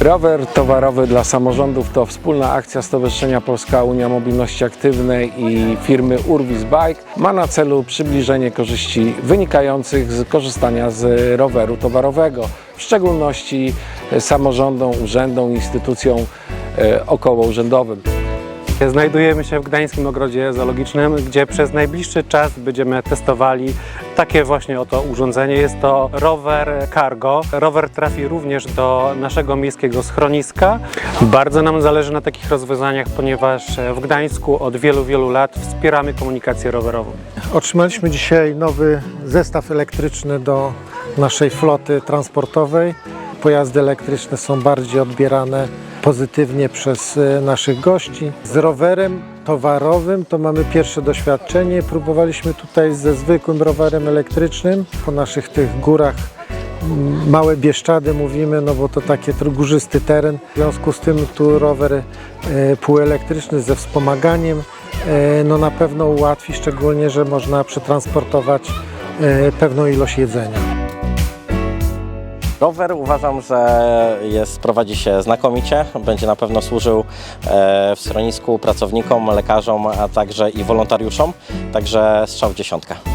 Rower towarowy dla samorządów to wspólna akcja Stowarzyszenia Polska Unia Mobilności Aktywnej i firmy Urwis Bike. Ma na celu przybliżenie korzyści wynikających z korzystania z roweru towarowego, w szczególności samorządom, urzędom, instytucjom e, okołourzędowym. Znajdujemy się w Gdańskim Ogrodzie Zoologicznym, gdzie przez najbliższy czas będziemy testowali takie właśnie oto urządzenie. Jest to rower cargo. Rower trafi również do naszego miejskiego schroniska. Bardzo nam zależy na takich rozwiązaniach, ponieważ w Gdańsku od wielu, wielu lat wspieramy komunikację rowerową. Otrzymaliśmy dzisiaj nowy zestaw elektryczny do naszej floty transportowej. Pojazdy elektryczne są bardziej odbierane pozytywnie przez e, naszych gości. Z rowerem towarowym to mamy pierwsze doświadczenie. Próbowaliśmy tutaj ze zwykłym rowerem elektrycznym po naszych tych górach m, małe Bieszczady mówimy, no bo to takie górzysty teren. W związku z tym tu rower e, półelektryczny ze wspomaganiem e, no na pewno ułatwi, szczególnie, że można przetransportować pewną ilość jedzenia. Rower uważam, że jest, prowadzi się znakomicie. Będzie na pewno służył e, w schronisku pracownikom, lekarzom, a także i wolontariuszom. Także strzał w dziesiątkę.